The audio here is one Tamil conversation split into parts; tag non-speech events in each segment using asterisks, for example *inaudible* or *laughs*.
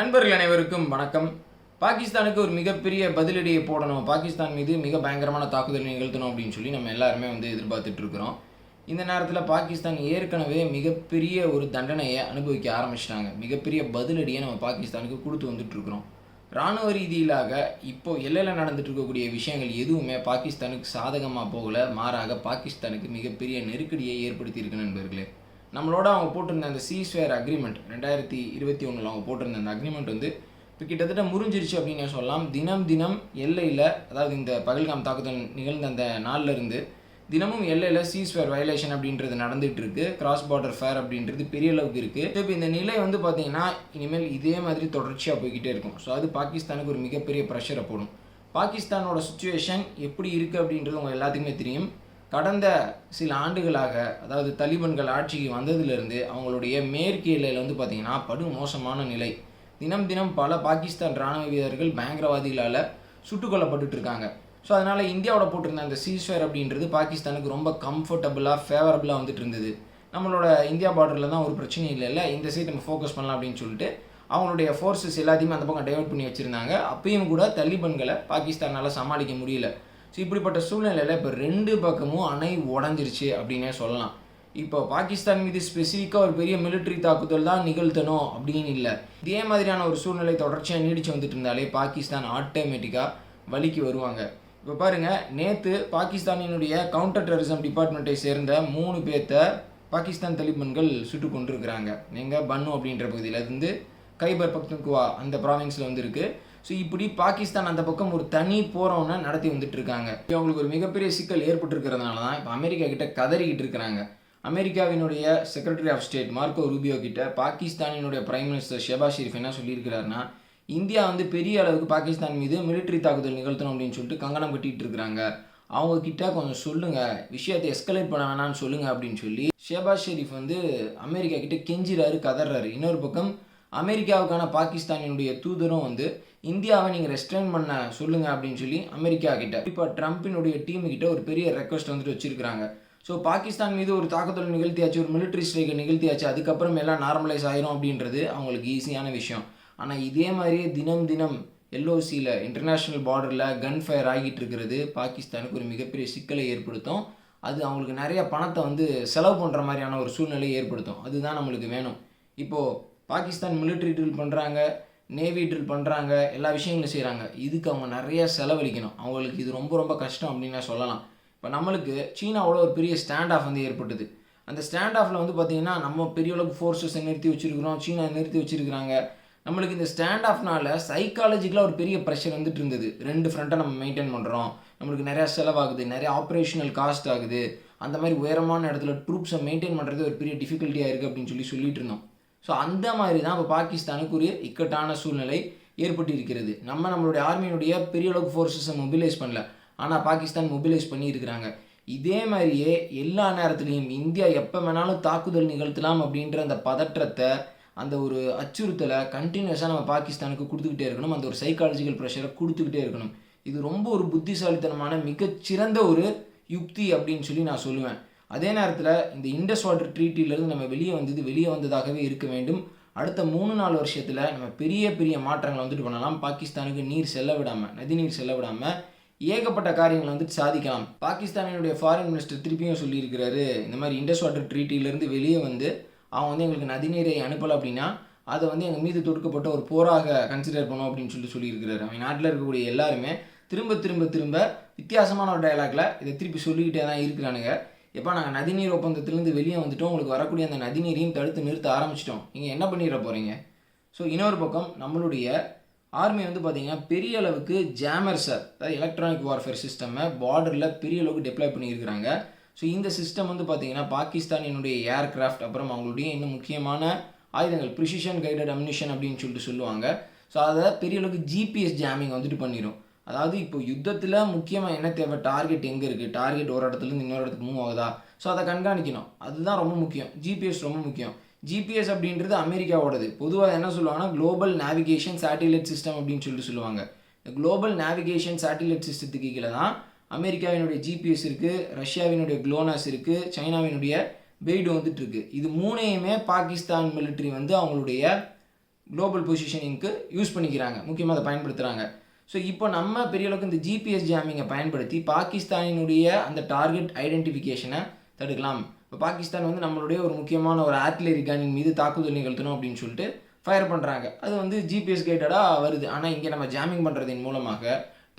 நண்பர்கள் அனைவருக்கும் வணக்கம். பாகிஸ்தானுக்கு ஒரு மிகப்பெரிய பதிலடியை போடணும். பாகிஸ்தான் மீது மிக பயங்கரமான தாக்குதல் நிகழ்த்தணும் அப்படின்னு சொல்லி நம்ம எல்லாருமே வந்து எதிர்பார்த்துட்டு இருக்கிறோம். இந்த நேரத்தில் பாகிஸ்தான் ஏற்கனவே மிகப்பெரிய ஒரு தண்டனையை அனுபவிக்க ஆரம்பிச்சிட்டாங்க. மிகப்பெரிய பதிலடியை நம்ம பாகிஸ்தானுக்கு கொடுத்து வந்துட்டுருக்குறோம் இராணுவ ரீதியிலாக இப்போ எல்லையில் நடந்துட்டு இருக்கக்கூடிய விஷயங்கள் எதுவுமே பாகிஸ்தானுக்கு சாதகமாக போகல. மாறாக பாகிஸ்தானுக்கு மிகப்பெரிய நெருக்கடியை ஏற்படுத்தியிருக்கு நண்பர்களே. நம்மளோட அவங்க போட்டிருந்த அந்த சீஸ்வேர் அக்ரிமெண்ட் ரெண்டாயிரத்தி இருபத்தி ஒன்றில் அவங்க போட்டிருந்த அந்த அக்ரிமெண்ட் வந்து இப்போ கிட்டத்தட்ட முறிஞ்சிருச்சு அப்படின்னு சொல்லலாம். தினம் தினம் எல்லையில் அதாவது இந்த பகல்காம் தாக்குதல் நிகழ்ந்த அந்த நாள்லேருந்து தினமும் எல்லையில் சீஸ்வேர் வயலேஷன் அப்படின்றது நடந்துகிட்டு இருக்குது கிராஸ் பார்டர் ஃபேர் அப்படின்றது பெரிய அளவுக்கு இருக்குது இப்போ இந்த நிலை வந்து பார்த்தீங்கன்னா இனிமேல் இதே மாதிரி தொடர்ச்சியாக போய்கிட்டே இருக்கும். ஸோ அது பாகிஸ்தானுக்கு ஒரு மிகப்பெரிய ப்ரெஷரை போடும். பாகிஸ்தானோட சுச்சுவேஷன் எப்படி இருக்குது அப்படின்றது உங்கள் எல்லாத்துக்குமே தெரியும். கடந்த சில ஆண்டுகளாக அதாவது தலிபன்கள் ஆட்சிக்கு வந்ததிலிருந்து அவங்களுடைய மேற்கு எல்லையில் வந்து பார்த்திங்கன்னா படு மோசமான நிலை. தினம் தினம் பல பாகிஸ்தான் ராணுவ வீரர்கள் பயங்கரவாதிகளால் சுட்டுக் கொல்லப்பட்டுட்டு இருக்காங்க. ஸோ அதனால் இந்தியாவோட போட்டிருந்த அந்த சீஸ்வேர் அப்படின்றது பாகிஸ்தானுக்கு ரொம்ப கம்ஃபர்டபுளாக ஃபேவரபுளாக வந்துட்டு இருந்தது. நம்மளோட இந்தியா பார்டரில் தான் ஒரு பிரச்சனையும் இல்லைல்ல இந்த சைட் நம்ம ஃபோக்கஸ் பண்ணலாம் அப்படின்னு சொல்லிட்டு அவங்களுடைய ஃபோர்ஸஸ் எல்லாத்தையுமே அந்த பக்கம் டைவெர்ட் பண்ணி வச்சுருந்தாங்க. அப்பயும் கூட தலிபன்களை பாகிஸ்தானால் சமாளிக்க முடியல. ஸோ இப்படிப்பட்ட சூழ்நிலையில் இப்போ ரெண்டு பக்கமும் அணை உடஞ்சிருச்சு அப்படின்னே சொல்லலாம். இப்போ பாகிஸ்தான் மீது ஸ்பெசிஃபிக்காக ஒரு பெரிய மிலிட்ரி தாக்குதல் தான் நிகழ்த்தணும் அப்படின்னு இல்லை. இதே மாதிரியான ஒரு சூழ்நிலை தொடர்ச்சியாக நீடிச்சு வந்துட்டு இருந்தாலே பாகிஸ்தான் ஆட்டோமேட்டிக்காக வழிக்கு வருவாங்க. இப்போ பாருங்கள் நேற்று பாகிஸ்தானினுடைய கவுண்டர் டெரரிசம் டிபார்ட்மெண்ட்டை சேர்ந்த மூணு பேர்த்த பாகிஸ்தான் தலிபன்கள் சுட்டு கொண்டிருக்கிறாங்க எங்கள் பன்னு அப்படின்ற பகுதியில் இருந்து கைபர் பக்துன்குவா அந்த ப்ராவின்ஸில் வந்து ஸோ இப்படி பாகிஸ்தான் அந்த பக்கம் ஒரு தனி போகிறவனை நடத்தி வந்துட்டு இருக்காங்க இப்போ அவங்களுக்கு ஒரு மிகப்பெரிய சிக்கல் ஏற்பட்டிருக்கிறதுனால தான் இப்போ அமெரிக்கா கிட்ட கதறிக்கிட்டு இருக்கிறாங்க. அமெரிக்காவினுடைய secretary of state Marco Rubio கிட்ட பாகிஸ்தானினுடைய பிரைம் மினிஸ்டர் ஷெபா ஷெரீஃப் என்ன சொல்லியிருக்கிறாருன்னா இந்தியா வந்து பெரிய அளவுக்கு பாகிஸ்தான் மீது மிலிட்ரி தாக்குதல் நிகழ்த்தணும் அப்படின்னு சொல்லிட்டு கங்கணம் கட்டிகிட்டு இருக்கிறாங்க. அவங்க கிட்ட கொஞ்சம் சொல்லுங்கள் விஷயத்தை எஸ்கலேட் பண்ண வேணாம்னு சொல்லுங்கள் அப்படின்னு சொல்லி ஷேபா ஷெரீஃப் வந்து அமெரிக்கா கிட்ட கெஞ்சிறாரு கதறாரு. இன்னொரு பக்கம் அமெரிக்காவுக்கான பாகிஸ்தானினுடைய தூதரும் வந்து இந்தியாவை நீங்கள் ரெஸ்ட்ரைன் பண்ண சொல்லுங்க அப்படின்னு சொல்லி அமெரிக்கா கிட்ட இப்போ ட்ரம்ப்பினுடைய டீம் கிட்ட ஒரு பெரிய ரெக்வஸ்ட் வந்துட்டு வச்சிருக்காங்க ஸோ பாகிஸ்தான் மீது ஒரு தாக்குதல் நிகழ்த்தியாச்சு ஒரு மிலிட்ரி ஸ்ட்ரைக்கை நிகழ்த்தியாச்சு அதுக்கப்புறம் எல்லாம் நார்மலைஸ் ஆயிரும் அப்படின்றது அவங்களுக்கு ஈஸியான விஷயம். ஆனால் இதே மாதிரியே தினம் தினம் எல்ஓசியில் இன்டர்நேஷ்னல் பார்டரில் கன் ஃபயர் ஆகிட்டு இருக்கிறது பாகிஸ்தானுக்கு ஒரு மிகப்பெரிய சிக்கலை ஏற்படுத்தும். அது அவங்களுக்கு நிறைய பணத்தை வந்து செலவு பண்ணுற மாதிரியான ஒரு சூழ்நிலையை ஏற்படுத்தும். அதுதான் நம்மளுக்கு வேணும். இப்போது பாகிஸ்தான் மிலிட்ரி ட்ரில் பண்ணுறாங்க நேவி ட்ரில் பண்ணுறாங்க எல்லா விஷயங்களும் செய்கிறாங்க இதுக்கு அவங்க நிறைய செலவழிக்கணும். அவங்களுக்கு இது ரொம்ப ரொம்ப கஷ்டம் அப்படின்னு நான் சொல்லலாம். இப்போ நம்மளுக்கு சீனாவோட ஒரு பெரிய ஸ்டாண்ட் ஆஃப் வந்து ஏற்பட்டது. அந்த ஸ்டாண்ட் ஆஃபில் வந்து பார்த்திங்கன்னா நம்ம பெரிய அளவுக்கு ஃபோர்ஸஸை நிறுத்தி வச்சுருக்கிறோம் சீனா நிறுத்தி வச்சுருக்கிறாங்க. நம்மளுக்கு இந்த ஸ்டாண்ட் ஆஃப்னால சைக்காலஜிக்கலாக ஒரு பெரிய ப்ரெஷர் வந்துட்டு இருந்தது. ரெண்டு ஃப்ரண்ட்டை நம்ம மெயின்டைன் பண்ணுறோம் நம்மளுக்கு நிறையா செலவாகுது நிறைய ஆப்ரேஷனல் காஸ்ட் ஆகுது. அந்த மாதிரி உயரமான இடத்துல ட்ரூப்ஸை மெயின்டைன் பண்ணுறது ஒரு பெரிய டிஃபிகல்ட்டியாக இருக்குது அப்படின்னு சொல்லி சொல்லிட்டு இருந்தோம். ஸோ அந்த மாதிரி தான் இப்போ பாகிஸ்தானுக்கு ஒரு இக்கட்டான சூழ்நிலை ஏற்பட்டு இருக்கிறது நம்ம நம்மளுடைய ஆர்மியினுடைய பெரிய அளவுக்கு ஃபோர்ஸஸை மொபிலைஸ் பண்ணல. ஆனால் பாகிஸ்தான் மொபிலைஸ் பண்ணியிருக்கிறாங்க. இதே மாதிரியே எல்லா நேரத்துலையும் இந்தியா எப்போ வேணாலும் தாக்குதல் நிகழ்த்தலாம் அப்படின்ற அந்த பதற்றத்தை அந்த ஒரு அச்சுறுத்தலை கண்டினியூஸாக நம்ம பாகிஸ்தானுக்கு கொடுத்துக்கிட்டே இருக்கணும். அந்த ஒரு சைக்காலஜிக்கல் ப்ரெஷரை கொடுத்துக்கிட்டே இருக்கணும். இது ரொம்ப ஒரு புத்திசாலித்தனமான மிகச்சிறந்த ஒரு யுக்தி அப்படின்னு சொல்லி நான் சொல்லுவேன். அதே நேரத்தில் இந்த இண்டஸ் வாட்டர் ட்ரீட்டிலேருந்து நம்ம வெளியே வந்தது வெளியே வந்ததாகவே இருக்க வேண்டும். அடுத்த மூணு நாலு வருஷத்தில் நம்ம பெரிய பெரிய மாற்றங்களை வந்துட்டு பண்ணலாம். பாகிஸ்தானுக்கு நீர் செல்ல விடாமல் நதி நீர் செல்ல விடாமல் ஏகப்பட்ட காரியங்களை வந்துட்டு சாதிக்கலாம். பாகிஸ்தானினுடைய ஃபாரின் மினிஸ்டர் திருப்பியும் சொல்லியிருக்கிறாரு இந்த மாதிரி இண்டஸ் வாட்டர் ட்ரீட்டிலேருந்து வெளியே வந்து அவங்க வந்து எங்களுக்கு நதிநீரை அனுப்பலை அப்படின்னா அதை வந்து எங்கள் மீது தொடுக்கப்பட்ட ஒரு போராக கன்சிடர் பண்ணோம் அப்படின்னு சொல்லி சொல்லியிருக்கிறாரு. அவங்க நாட்டில் இருக்கக்கூடிய எல்லாருமே திரும்ப திரும்ப திரும்ப வித்தியாசமான ஒரு டயலாக்ல இதை திருப்பி சொல்லிக்கிட்டே தான் இருக்கிறானுங்க. எப்போ நாங்கள் நதிநீர் ஒப்பந்தத்திலேருந்து வெளியே வந்துட்டோம். உங்களுக்கு வரக்கூடிய அந்த நதிநீரையும் தடுத்து நிறுத்த ஆரம்பிச்சிட்டோம். நீங்கள் என்ன பண்ணிட போகிறீங்க ஸோ இன்னொரு பக்கம் நம்மளுடைய ஆர்மி வந்து பார்த்தீங்கன்னா பெரிய அளவுக்கு ஜாமர்ஸை அதாவது எலக்ட்ரானிக் வார்ஃபேர் சிஸ்டம்மை பார்டரில் பெரிய அளவுக்கு டெப்ளாய் பண்ணியிருக்கிறாங்க. ஸோ இந்த சிஸ்டம் வந்து பார்த்தீங்கன்னா பாகிஸ்தானினுடைய ஏர்கிராஃப்ட் அப்புறம் அவங்களுடைய இன்னும் முக்கியமான ஆயுதங்கள் ப்ரிசிஷன் கைடட் அம்னிஷன் அப்படின்னு சொல்லிட்டு சொல்லுவாங்க. ஸோ அதை பெரிய அளவுக்கு ஜிபிஎஸ் ஜாமிங் வந்துட்டு பண்ணிடும் அதாவது இப்போ யுத்தத்தில் முக்கியமாக என்ன தேவை? டார்கெட் எங்கே இருக்குது டார்கெட் ஒரு இடத்துலேருந்து இன்னொரு இடத்துக்கு மூவ் ஆகுதா? ஸோ அதை கண்காணிக்கணும். அதுதான் ரொம்ப முக்கியம். ஜிபிஎஸ் ரொம்ப முக்கியம். ஜிபிஎஸ் அப்படின்றது அமெரிக்காவோடது. பொதுவாக என்ன சொல்லுவாங்கன்னா குளோபல் நேவிகேஷன் சேட்டிலைட் சிஸ்டம் அப்படின்னு சொல்லிட்டு சொல்லுவாங்க. இந்த குளோபல் நேவிகேஷன் சேட்டிலைட் சிஸ்டத்துக்கு கீழே தான் அமெரிக்காவினுடைய ஜிபிஎஸ் இருக்குது ரஷ்யாவினுடைய குளோனாஸ் இருக்குது சைனாவினுடைய பெய்டு வந்துட்டு இருக்கு. இது மூணையுமே பாகிஸ்தான் மிலிட்ரி வந்து அவங்களுடைய குளோபல் பொசிஷனிங்க்கு யூஸ் பண்ணிக்கிறாங்க. முக்கியமாக அதை பயன்படுத்துகிறாங்க ஸோ இப்போ நம்ம பெரிய அளவுக்கு இந்த ஜிபிஎஸ் ஜாமிங்கை பயன்படுத்தி பாகிஸ்தானினுடைய அந்த டார்கெட் ஐடென்டிஃபிகேஷனை தடுக்கலாம். இப்போ பாகிஸ்தான் வந்து நம்மளுடைய ஒரு முக்கியமான ஒரு ஆர்டிலரி கனின் மீது தாக்குதல் நிகழ்த்தணும் அப்படின்னு சொல்லிட்டு ஃபயர் பண்ணுறாங்க அது வந்து ஜிபிஎஸ் கைட்டடாக வருது. ஆனால் இங்கே நம்ம ஜாமிங் பண்ணுறதின் மூலமாக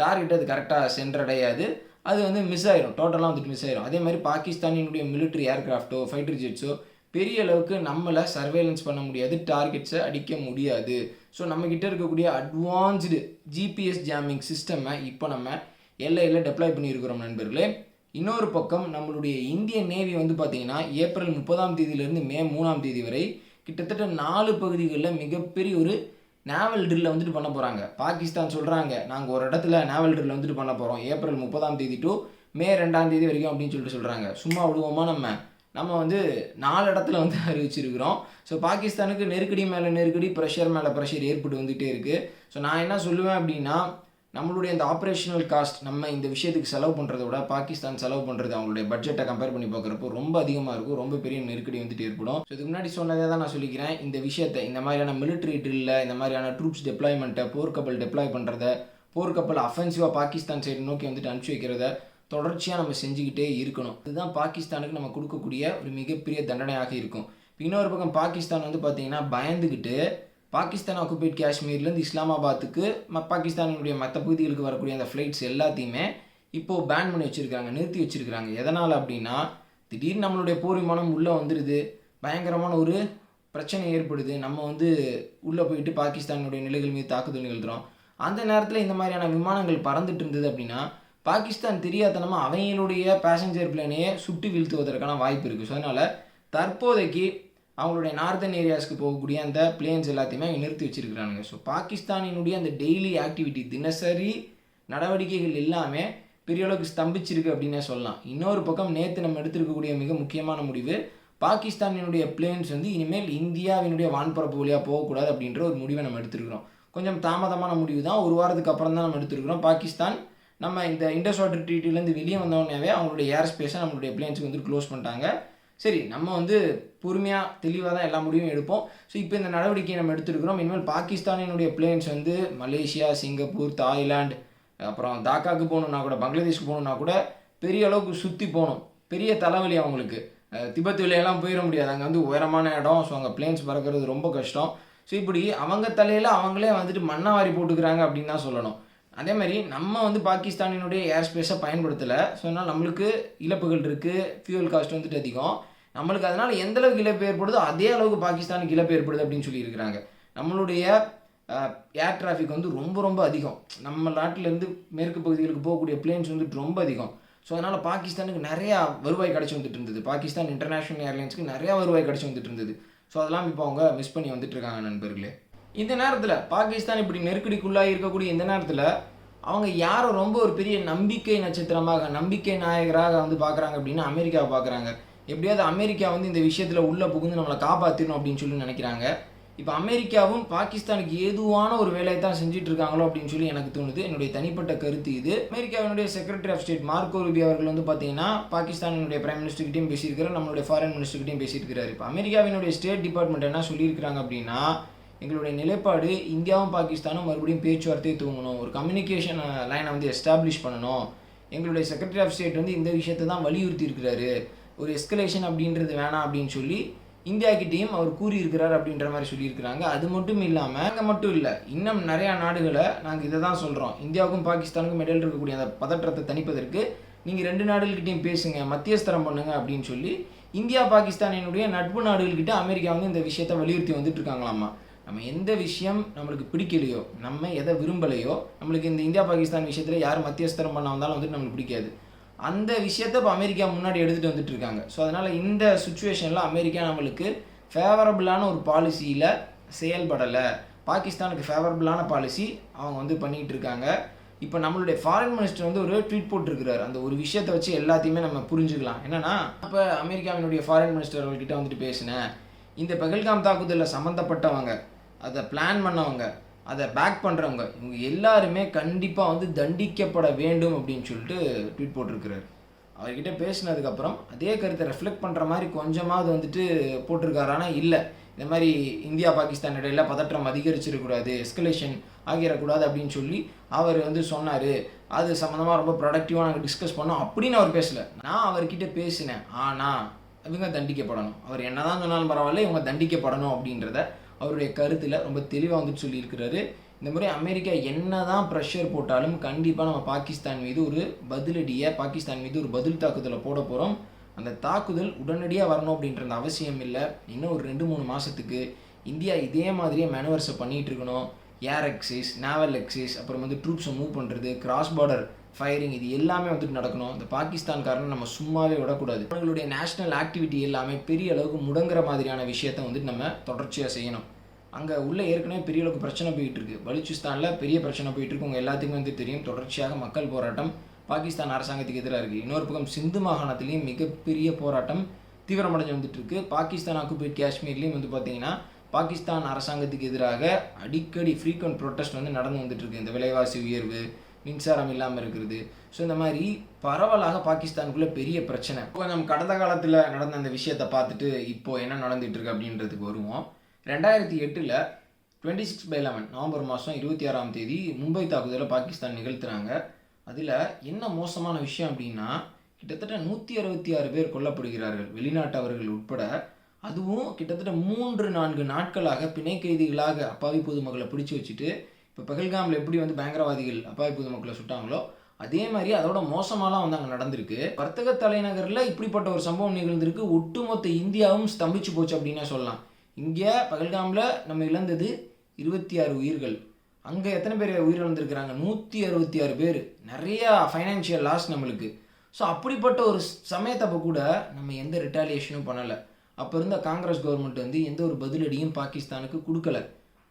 டார்கெட் அது கரெக்டாக சென்றடையாது. அது வந்து மிஸ் ஆயிரும். டோட்டலாக வந்துட்டு மிஸ் ஆயிரும். அதே மாதிரி பாகிஸ்தானினுடைய மிலிட்ரி ஏர்கிராஃப்ட்டோ ஃபைட்டர் ஜெட்ஸோ பெரிய அளவுக்கு நம்மளை சர்வேலன்ஸ் பண்ண முடியாது டார்கெட்ஸை அடிக்க முடியாது. ஸோ நம்மக்கிட்ட இருக்கக்கூடிய அட்வான்ஸ்டு ஜிபிஎஸ் ஜாமிங் சிஸ்டமை இப்போ நம்ம எல்லையில் டெப்ளாய் பண்ணியிருக்கிறோம் நண்பர்களே. இன்னொரு பக்கம் நம்மளுடைய இந்திய நேவி வந்து பார்த்திங்கன்னா ஏப்ரல் முப்பதாம் தேதியிலேருந்து மே மூணாம் தேதி வரை கிட்டத்தட்ட நாலு பகுதிகளில் மிகப்பெரிய ஒரு நேவல் ட்ரில்லை வந்துட்டு பண்ண போகிறாங்க பாகிஸ்தான் சொல்கிறாங்க நாங்கள் ஒரு இடத்துல நேவல் ட்ரில் வந்துட்டு பண்ண போகிறோம் ஏப்ரல் முப்பதாம் தேதி டு மே ரெண்டாம் தேதி வரைக்கும் அப்படின்னு சொல்லிட்டு சொல்கிறாங்க சும்மா விடுவோமா நம்ம? நம்ம வந்து நாலு இடத்துல வந்து *laughs* அறிவிச்சிருக்கிறோம். ஸோ பாகிஸ்தானுக்கு நெருக்கடி மேலே நெருக்கடி ப்ரெஷர் மேலே ப்ரெஷர் ஏற்பட்டு வந்துகிட்டே இருக்குது ஸோ நான் என்ன சொல்லுவேன் அப்படின்னா நம்மளுடைய இந்த ஆப்ரேஷனல் காஸ்ட் நம்ம இந்த விஷயத்துக்கு செலவு பண்ணுறத விட பாகிஸ்தான் செலவு பண்ணுறது அவங்களுடைய பட்ஜெட்டை கம்பேர் பண்ணி பார்க்குறப்போ ரொம்ப அதிகமாக இருக்கும். ரொம்ப பெரிய நெருக்கடி வந்துட்டு ஏற்படும். ஸோ இதுக்கு முன்னாடி சொன்னதே தான் நான் சொல்லிக்கிறேன். இந்த விஷயத்தை இந்த மாதிரியான மிலிட்ரி ட்ரில்ல இந்த மாதிரியான ட்ரூப்ஸ் டெப்ளாய்மெண்ட்டை போர்க்கப்பல் டெப்ளாய் பண்ணுறத போர்க்கப்பல் அஃபென்சிவாக பாகிஸ்தான் சைடு நோக்கி வந்துட்டு அனுப்பிச்சி வைக்கிறத தொடர்ச்சியாக நம்ம செஞ்சுக்கிட்டே இருக்கணும். இதுதான் பாகிஸ்தானுக்கு நம்ம கொடுக்கக்கூடிய ஒரு மிகப்பெரிய தண்டனையாக இருக்கும். இன்னொரு பக்கம் பாகிஸ்தான் வந்து பார்த்தீங்கன்னா பயந்துக்கிட்டு பாகிஸ்தான் ஆக்குபைட் காஷ்மீர்லேருந்து இஸ்லாமாபாத்துக்கு ம பாகிஸ்தானுடைய மற்ற பகுதிகளுக்கு வரக்கூடிய அந்த ஃப்ளைட்ஸ் எல்லாத்தையுமே இப்போது பேன் பண்ணி வச்சுருக்காங்க நிறுத்தி வச்சுருக்காங்க எதனால் அப்படின்னா திடீர்னு நம்மளுடைய போர் விமானம் உள்ளே வந்துடுது பயங்கரமான ஒரு பிரச்சனை ஏற்படுது. நம்ம வந்து உள்ளே போயிட்டு பாகிஸ்தானுடைய நிலைகள் மீது தாக்குதல் நிகழ்கிறோம் அந்த நேரத்தில் இந்த மாதிரியான விமானங்கள் பறந்துட்டு இருந்தது அப்படின்னா பாகிஸ்தான் தெரியாதனமாக அவங்களுடைய பேசஞ்சர் பிளேனையே சுட்டு வீழ்த்துவதற்கான வாய்ப்பு இருக்குது ஸோ அதனால் தற்போதைக்கு அவங்களுடைய நார்தன் ஏரியாஸ்க்கு போகக்கூடிய அந்த பிளேன்ஸ் எல்லாத்தையுமே அவங்க நிறுத்தி வச்சுருக்கிறானுங்க. ஸோ பாகிஸ்தானினுடைய அந்த டெய்லி ஆக்டிவிட்டி தினசரி நடவடிக்கைகள் எல்லாமே பெரிய அளவுக்கு ஸ்தம்பிச்சிருக்கு அப்படின்னே சொல்லலாம். இன்னொரு பக்கம் நேற்று நம்ம எடுத்திருக்கக்கூடிய மிக முக்கியமான முடிவு பாகிஸ்தானினுடைய பிளேன்ஸ் வந்து இனிமேல் இந்தியாவினுடைய வான்பரப்பு வழியாக போகக்கூடாது அப்படின்ற ஒரு முடிவை நம்ம எடுத்திருக்கிறோம். கொஞ்சம் தாமதமான முடிவு தான் ஒரு வாரத்துக்கு அப்புறம் தான் நம்ம எடுத்திருக்கிறோம். பாகிஸ்தான் நம்ம இந்த இண்டஸ் வாட்டர் ட்ரீட்டிலேருந்து வெளியே வந்தோடனேவே அவங்களுடைய ஏர் ஸ்பேஸை நம்மளுடைய பிளேன்ஸுக்கு வந்து க்ளோஸ் பண்ணிட்டாங்க. சரி நம்ம வந்து பொறுமையாக தெளிவாக தான் எல்லா முடிவும் எடுப்போம். ஸோ இப்போ இந்த நடவடிக்கையை நம்ம எடுத்துருக்கிறோம். இனிமேல் பாகிஸ்தானினுடைய பிளேன்ஸ் வந்து மலேசியா சிங்கப்பூர் தாய்லாந்து அப்புறம் தாக்காக்கு போகணுன்னா கூட பங்களாதேஷ்க்கு போகணுன்னா கூட பெரிய அளவுக்கு சுற்றி போகணும். பெரிய தலைவலி அவங்களுக்கு. அஹ் திபெத் வெளியெல்லாம் போயிட முடியாது. அங்கே வந்து உயரமான இடம். ஸோ அங்கே பிளேன்ஸ் பறக்கிறது ரொம்ப கஷ்டம். ஸோ இப்படி அவங்க தலையில் அவங்களே வந்துட்டு மண்ணை வாரி போட்டுக்கிறாங்க அப்படின்னு தான் சொல்லணும். அதே மாதிரி நம்ம வந்து பாகிஸ்தானினுடைய ஏர் ஸ்பேஸை பயன்படுத்தலை. ஸோ அதனால் நம்மளுக்கு இழப்புகள் இருக்குது ஃபியூவல் காஸ்ட் வந்துட்டு அதிகம். நம்மளுக்கு அதனால் எந்த அளவுக்கு இழப்பு ஏற்படுதோ அதே அளவுக்கு பாகிஸ்தானுக்கு இழப்பு ஏற்படுது அப்படின்னு சொல்லியிருக்கிறாங்க. நம்மளுடைய ஏர் டிராஃபிக் வந்து ரொம்ப ரொம்ப அதிகம். நம்ம நாட்டிலேருந்து மேற்கு பகுதிகளுக்கு போகக்கூடிய பிளேன்ஸ் வந்துட்டு ரொம்ப அதிகம். ஸோ அதனால் பாகிஸ்தானுக்கு நிறையா வருவாய் கிடச்சி வந்துட்டு இருந்தது. பாகிஸ்தான் இன்டர்நேஷ்னல் ஏர்லைன்ஸ்க்கு நிறையா வருவாய் கிடச்சி வந்துட்டு இருந்தது. ஸோ அதெல்லாம் இப்போ அவங்க மிஸ் பண்ணி வந்துட்டு இருக்காங்க நண்பர்களே. இந்த நேரத்தில் பாகிஸ்தான் இப்படி நெருக்கடிக்குள்ளாக இருக்கக்கூடிய இந்த நேரத்தில் அவங்க யாரை ரொம்ப ஒரு பெரிய நம்பிக்கை நட்சத்திரமாக நம்பிக்கை நாயகராக வந்து பார்க்குறாங்க அப்படின்னா அமெரிக்காவை பார்க்குறாங்க. எப்படியாவது அமெரிக்கா வந்து இந்த விஷயத்தில் உள்ளே புகுந்து நம்மளை காப்பாற்றிடணும் அப்படின்னு சொல்லி நினைக்கிறாங்க. இப்போ அமெரிக்காவும் பாகிஸ்தானுக்கு ஏதுவான ஒரு வேலையை தான் செஞ்சுட்டு இருக்காங்களோ அப்படின்னு சொல்லி எனக்கு தோணுது. என்னுடைய தனிப்பட்ட கருத்து இது. அமெரிக்காவினுடைய secretary of state Marco Rubio அவர்கள் வந்து பார்த்தீங்கன்னா பாகிஸ்தானினுடைய பிரைம் மினிஸ்டர்கிட்டையும் பேசியிருக்கிறார் நம்மளுடைய ஃபாரின் மினிஸ்டர்கிட்டையும் பேசியிருக்கிறார். இப்போ அமெரிக்காவினுடைய ஸ்டேட் டிபார்ட்மெண்ட் என்ன சொல்லியிருக்கிறாங்க அப்படின்னா எங்களுடைய நிலைப்பாடு இந்தியாவும் பாகிஸ்தானும் மறுபடியும் பேச்சுவார்த்தையை தூங்கணும். ஒரு கம்யூனிகேஷன் லைனை வந்து எஸ்டாப்ளிஷ் பண்ணணும். எங்களுடைய செக்ரட்டரி ஆஃப் ஸ்டேட் வந்து இந்த விஷயத்தை தான் வலியுறுத்தி இருக்கிறாரு. ஒரு எஸ்கலேஷன் அப்படின்றது வேணாம் அப்படின்னு சொல்லி இந்தியா கிட்டேயும் அவர் கூறியிருக்கிறார் அப்படின்ற மாதிரி சொல்லியிருக்கிறாங்க. அது மட்டும் இல்லாமல் அங்கே மட்டும் இல்லை இன்னும் நிறையா நாடுகளை நாங்கள் இதை தான் சொல்கிறோம் இந்தியாவுக்கும் பாகிஸ்தானுக்கும் இடையில் இருக்கக்கூடிய அந்த பதற்றத்தை தணிப்பதற்கு நீங்கள் ரெண்டு நாடுகள்கிட்டையும் பேசுங்க மத்தியஸ்தரம் பண்ணுங்க அப்படின்னு சொல்லி இந்தியா பாகிஸ்தானினுடைய நட்பு நாடுகள்கிட்ட அமெரிக்கா வந்து இந்த விஷயத்தை வலியுறுத்தி வந்துட்டு இருக்காங்களாமா. நம்ம எந்த விஷயம் நம்மளுக்கு பிடிக்கலையோ நம்ம எதை விரும்பலையோ நம்மளுக்கு இந்த இந்தியா பாகிஸ்தான் விஷயத்தில் யார் மத்தியஸ்தரம் பண்ண வந்தாலும் வந்துட்டு நம்மளுக்கு பிடிக்காது. அந்த விஷயத்தை இப்போ அமெரிக்கா முன்னாடி எடுத்துகிட்டு வந்துட்டு இருக்காங்க. ஸோ அதனால் இந்த சுச்சுவேஷனில் அமெரிக்கா நம்மளுக்கு ஃபேவரபுளான ஒரு பாலிசியில் செயல்படலை. பாகிஸ்தானுக்கு ஃபேவரபுளான பாலிசி அவங்க வந்து பண்ணிகிட்டு இருக்காங்க. இப்போ நம்மளுடைய ஃபாரின் மினிஸ்டர் வந்து ஒரு ட்வீட் போட்டிருக்கிறார். அந்த ஒரு விஷயத்தை வச்சு எல்லாத்தையுமே நம்ம புரிஞ்சுக்கலாம். என்னென்னா இப்போ அமெரிக்காவினுடைய ஃபாரின் மினிஸ்டர் அவர்கிட்ட வந்துட்டு பேசினேன். இந்த பெகல்காம் தாக்குதலில் சம்மந்தப்பட்டவங்க அதை பிளான் பண்ணவங்க அதை பேக் பண்ணுறவங்க இவங்க எல்லாருமே கண்டிப்பாக வந்து தண்டிக்கப்பட வேண்டும் அப்படின்னு சொல்லிட்டு ட்வீட் போட்டிருக்கிறாரு. அவர்கிட்ட பேசினதுக்கப்புறம் அதே கருத்தை ரெஃப்ளெக்ட் பண்ணுற மாதிரி கொஞ்சமாவது வந்துட்டு போட்டிருக்காரு. ஆனால் இல்லை. இந்த மாதிரி இந்தியா பாகிஸ்தான் இடையில பதற்றம் அதிகரிச்சிடக்கூடாது எஸ்கலேஷன் ஆகிடக்கூடாது அப்படின்னு சொல்லி அவர் வந்து சொன்னார். அது சம்மந்தமாக ரொம்ப ப்ரொடக்டிவாக நாங்கள் டிஸ்கஸ் பண்ணோம் அப்படின்னு அவர் பேசலை. நான் அவர்கிட்ட பேசினேன். ஆனால் இவங்க தண்டிக்கப்படணும். அவர் என்ன தான் சொன்னாலும் பரவாயில்ல இவங்க தண்டிக்கப்படணும் அப்படின்றத அவருடைய கருத்தில் ரொம்ப தெளிவாக வந்துட்டு சொல்லியிருக்கிறாரு. இந்த முறை அமெரிக்கா என்ன தான் ப்ரெஷர் போட்டாலும் கண்டிப்பாக நம்ம பாகிஸ்தான் மீது ஒரு பதிலடியை பாகிஸ்தான் மீது ஒரு பதில் தாக்குதலை போட போகிறோம் அந்த தாக்குதல் உடனடியாக வரணும் அப்படின்ற அந்த அவசியம் இல்லை. இன்னும் ஒரு ரெண்டு மூணு மாதத்துக்கு இந்தியா இதே மாதிரியே மேனுவர்ஸை பண்ணிகிட்டு இருக்கணும். ஏர் எக்ஸைஸ் நேவல் எக்ஸைஸ் அப்புறம் வந்து ட்ரூப்ஸை மூவ் பண்ணுறது கிராஸ் பார்டர் ஃபயரிங் இது எல்லாமே வந்துட்டு நடக்கணும். இந்த பாகிஸ்தான்காரனை நம்ம சும்மாவே விடக்கூடாது. அவங்களுடைய நேஷனல் ஆக்டிவிட்டி எல்லாமே பெரிய அளவுக்கு முடங்குற மாதிரியான விஷயத்தை வந்துட்டு நம்ம தொடர்ச்சியாக செய்யணும். அங்கே உள்ள ஏற்கனவே பெரிய அளவுக்கு பிரச்சனை போயிட்டு இருக்கு. பலுச்சிஸ்தானில் பெரிய பிரச்சனை போயிட்டு இருக்கு. உங்கள் எல்லாத்துக்குமே வந்து தெரியும். தொடர்ச்சியாக மக்கள் போராட்டம் பாகிஸ்தான் அரசாங்கத்துக்கு எதிராக இருக்குது இன்னொரு பக்கம் சிந்து மாகாணத்திலையும் மிகப்பெரிய போராட்டம் தீவிரமடைஞ்சு வந்துட்டு இருக்கு. பாகிஸ்தான் ஆக்குபைட் காஷ்மீர்லேயும் வந்து பார்த்தீங்கன்னா பாகிஸ்தான் அரசாங்கத்துக்கு எதிராக அடிக்கடி ஃப்ரீக்வெண்ட் ப்ரொட்டஸ்ட் வந்து நடந்து வந்துட்டு இருக்கு. இந்த விலைவாசி உயர்வு மின்சாரம் இல்லாமல் இருக்கிறது. ஸோ இந்த மாதிரி பரவலாக பாகிஸ்தானுக்குள்ளே பெரிய பிரச்சனை. இப்போ நம்ம கடந்த காலத்தில் நடந்த அந்த விஷயத்தை பார்த்துட்டு இப்போ என்ன நடந்துகிட்ருக்கு அப்படின்றதுக்கு வருவோம். ரெண்டாயிரத்தி எட்டில் twenty six by eleven November மாதம் இருபத்தி ஆறாம் தேதி மும்பை தாக்குதலில் பாகிஸ்தான் நிகழ்த்துறாங்க. அதில் என்ன மோசமான விஷயம் அப்படின்னா கிட்டத்தட்ட நூற்றி அறுபத்தி ஆறு பேர் கொல்லப்படுகிறார்கள் வெளிநாட்டவர்கள் உட்பட. அதுவும் கிட்டத்தட்ட மூன்று நான்கு நாட்களாக பிணை கைதிகளாக அப்பாவி பொதுமக்களை பிடிச்சி வச்சுட்டு இப்போ பகல்காமில் எப்படி வந்து பயங்கரவாதிகள் அப்பாவி பொதுமக்களை சுட்டாங்களோ அதே மாதிரி அதோட மோசமாலாம் வந்து அங்கே நடந்திருக்கு. வர்த்தக தலைநகரில் இப்படிப்பட்ட ஒரு சம்பவம் நிகழ்ந்திருக்கு. ஒட்டுமொத்த இந்தியாவும் ஸ்தம்பிச்சு போச்சு அப்படின்னே சொல்லலாம். இங்கே பகல்காமில் நம்ம இழந்தது இருபத்தி ஆறு உயிர்கள். அங்கே எத்தனை பேர் உயிரிழந்திருக்கிறாங்க? நூற்றி அறுபத்தி ஆறு பேர். நிறையா ஃபைனான்ஷியல் லாஸ் நம்மளுக்கு. ஸோ அப்படிப்பட்ட ஒரு சமயத்தப்போ கூட நம்ம எந்த ரிட்டாலியேஷனும் பண்ணலை. அப்போ இருந்த காங்கிரஸ் கவர்மெண்ட் வந்து எந்த ஒரு பதிலடியும் பாகிஸ்தானுக்கு கொடுக்கல.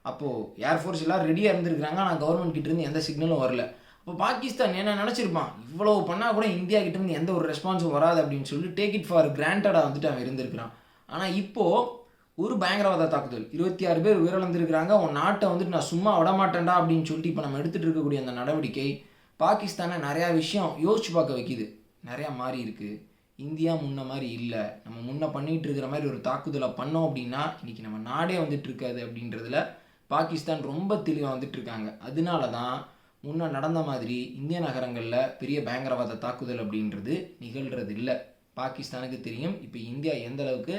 அப்போது ஏர்ஃபோர்ஸ் எல்லாம் ரெடியாக இருந்திருக்கிறாங்க. ஆனால் கவர்மெண்ட் கிட்டேருந்து எந்த சிக்னலும் வரல. அப்போ பாகிஸ்தான் என்ன நினச்சிருப்பான்? இவ்வளோ பண்ணால் கூட இந்தியா கிட்டேருந்து எந்த ஒரு ரெஸ்பான்ஸும் வராது அப்படின்னு சொல்லி டேக் இட் ஃபார் கிராண்டடாக வந்துட்டு அவன் இருந்திருக்கிறான். ஆனால் இப்போது ஒரு பயங்கரவாத தாக்குதல். இருபத்தி ஆறு பேர் உயிரிழந்திருக்கிறாங்க. உன் நாட்டை வந்துட்டு நான் சும்மா விட மாட்டேன்டா அப்படின்னு சொல்லிட்டு இப்போ நம்ம எடுத்துகிட்டு இருக்கக்கூடிய அந்த நடவடிக்கை பாகிஸ்தானை நிறையா விஷயம் யோசிச்சு பார்க்க வைக்கிது. நிறையா மாறி இருக்குது இந்தியா முன்ன மாதிரி இல்லை. நம்ம முன்ன பண்ணிகிட்டு இருக்கிற மாதிரி ஒரு தாக்குதலை பண்ணோம் அப்படின்னா இன்றைக்கி நம்ம நாடே வந்துட்டு இருக்காது அப்படின்றதுல பாகிஸ்தான் ரொம்ப தெளிவாக வந்துட்டு இருக்காங்க. அதனால தான் முன்ன நடந்த மாதிரி இந்திய நகரங்களில் பெரிய பயங்கரவாத தாக்குதல் அப்படின்றது நிகழ்கிறது இல்லை பாகிஸ்தானுக்கு தெரியும். இப்போ இந்தியா எந்த அளவுக்கு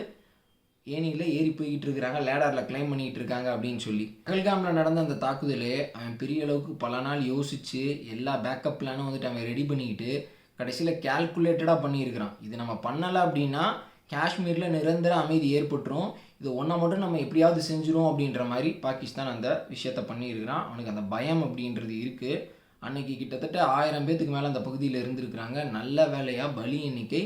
ஏனியில் ஏறி போய்கிட்டு இருக்கிறாங்க லேடரில் கிளைம் பண்ணிக்கிட்டு இருக்காங்க அப்படின்னு சொல்லி. பகல்காமில் நடந்த அந்த தாக்குதலே அவன் பெரிய அளவுக்கு பல நாள் யோசித்து எல்லா பேக்கப் பிளானும் வந்துட்டு அவன் ரெடி பண்ணிக்கிட்டு கடைசியில் கேல்குலேட்டடாக பண்ணியிருக்கிறான். இது நம்ம பண்ணலை அப்படின்னா காஷ்மீரில் நிரந்தர அமைதி ஏற்பட்டுரும். இது ஒன்றை மட்டும் நம்ம எப்படியாவது செஞ்சிடும் அப்படின்ற மாதிரி பாகிஸ்தான் அந்த விஷயத்த பண்ணியிருக்கிறான். அவனுக்கு அந்த பயம் அப்படின்றது இருக்குது அன்னைக்கு கிட்டத்தட்ட ஆயிரம் பேத்துக்கு மேலே அந்த பகுதியில் இருந்திருக்கிறாங்க. நல்ல வேலையாக பலி எண்ணிக்கை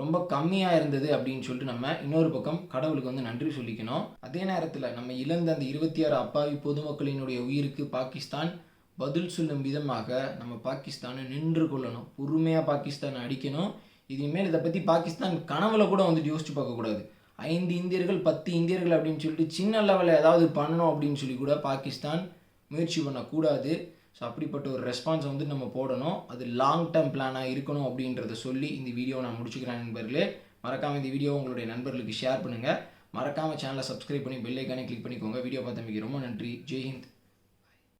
ரொம்ப கம்மியாக இருந்தது அப்படின்னு சொல்லிட்டு நம்ம இன்னொரு பக்கம் கடவுளுக்கு வந்து நன்றி சொல்லிக்கணும். அதே நேரத்தில் நம்ம இழந்த அந்த இருபத்தி ஆறு அப்பாவி பொதுமக்களினுடைய உயிருக்கு பாகிஸ்தான் பதில் சொல்லும் விதமாக நம்ம பாகிஸ்தானை நின்று கொள்ளணும். பொறுமையாக பாகிஸ்தானை அடிக்கணும். இனிமேல் இதை பற்றி பாகிஸ்தான் கனவுல கூட வந்துட்டு யோசிச்சு பார்க்கக்கூடாது ஐந்து இந்தியர்கள் பத்து இந்தியர்கள் அப்படின்னு சொல்லிட்டு சின்ன லெவலில் ஏதாவது பண்ணணும் அப்படின்னு சொல்லி கூட பாகிஸ்தான் முயற்சி பண்ணக்கூடாது. ஸோ அப்படிப்பட்ட ஒரு ரெஸ்பான்ஸ் வந்து நம்ம போடணும். அது லாங் டேர்ம் பிளானாக இருக்கணும் அப்படின்றத சொல்லி இந்த வீடியோவை நான் முடிச்சுக்கிறேன் நண்பர்களே. மறக்காமல் இந்த வீடியோ உங்களுடைய நண்பர்களுக்கு ஷேர் பண்ணுங்கள் மறக்காமல் சேனலை சப்ஸ்கிரைப் பண்ணி பெல்லைக்கானே கிளிக் பண்ணிக்கோங்க. வீடியோ பார்த்தமைக்கு ரொம்ப நன்றி. ஜெய்ஹிந்த்